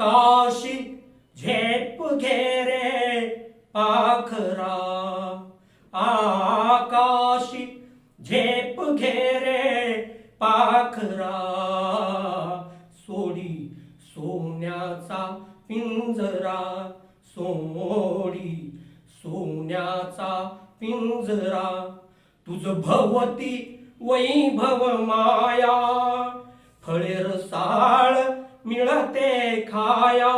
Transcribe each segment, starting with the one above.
आकाशी झेप घेरे पाखरा. आकाशी झेप घेरे पाखरा. सोडी सोन्याचा पिंजरा. सोडी सोन्याचा पिंजरा. तुझ भवती वैभव माया. फळेर साळ मिळते खाया.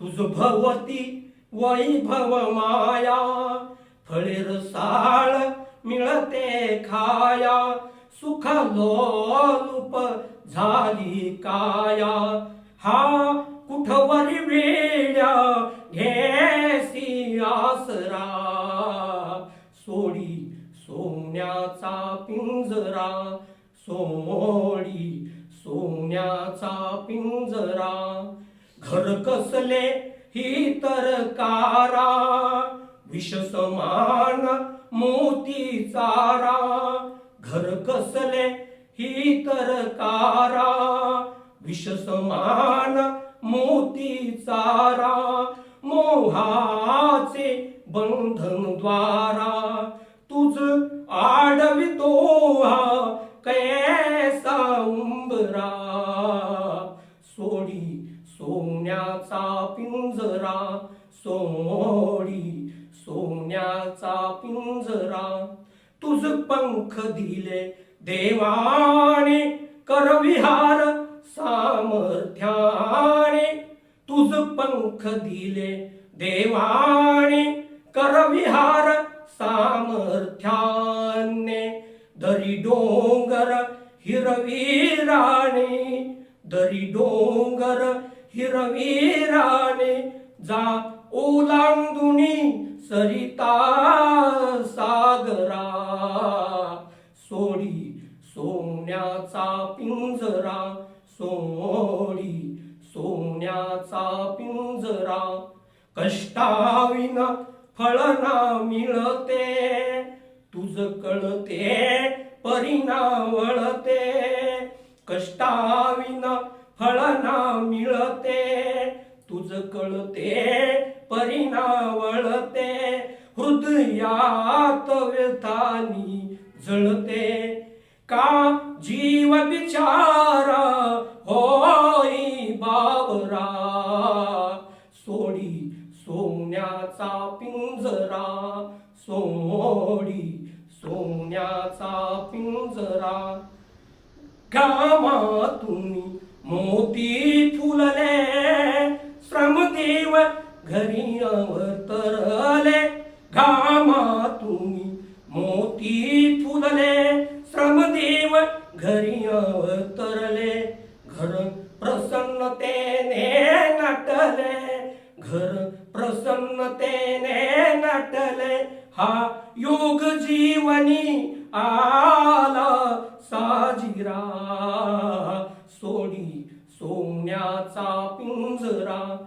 तुझ भवती वैभव माया. फळे रसाळ मिळते खाया. सुख लोलूप झाली काया. हा कुठवरी वेड्या घेसी आसरा. सोडी सोन्याचा पिंजरा सोडी सोन्याचा पिंजरा घर कसले ही तर कारा मोती चारा घर कसले ही तर कारा मोती चारा मोहाचे बंधन द्वारा पिंजरा सोडी सोन्याचा पिंजरा. तुझ पंख दिले देवाने करविहार सामर्थ्याने. तुझ पंख दिले देवाने करविहार सामर्थ्याने. दरी डोंगर हिरवीराने दरी डोंगर हिरवीराने. जा ओलांडुनी सरिता सागरा. सोडी सोन्याचा पिंजरा सोडी सोन्याचा पिंजरा. कष्टाविन फळना मिळते तुझ कळते परिणावळते कष्टाविन फळना मिळते तुझ कळते परिणावळते हृदयात व्यथानी जळते. का जीव बिचारा होई बावरा? सोडी सोन्याचा पिंजरा सोडी सोन्याचा पिंजरा. कामातून मोती फुलले श्रमदेव घरी अवतरले घामातून मोती फुलले श्रमदेव घरी अवतरले घर प्रसन्नतेने नटले घर प्रसन्नतेने नटले हा योग जीवनी आला साजिरा. सोडी सोन्याचा पिंजरा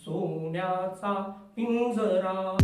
सोन्याचा पिंजरा.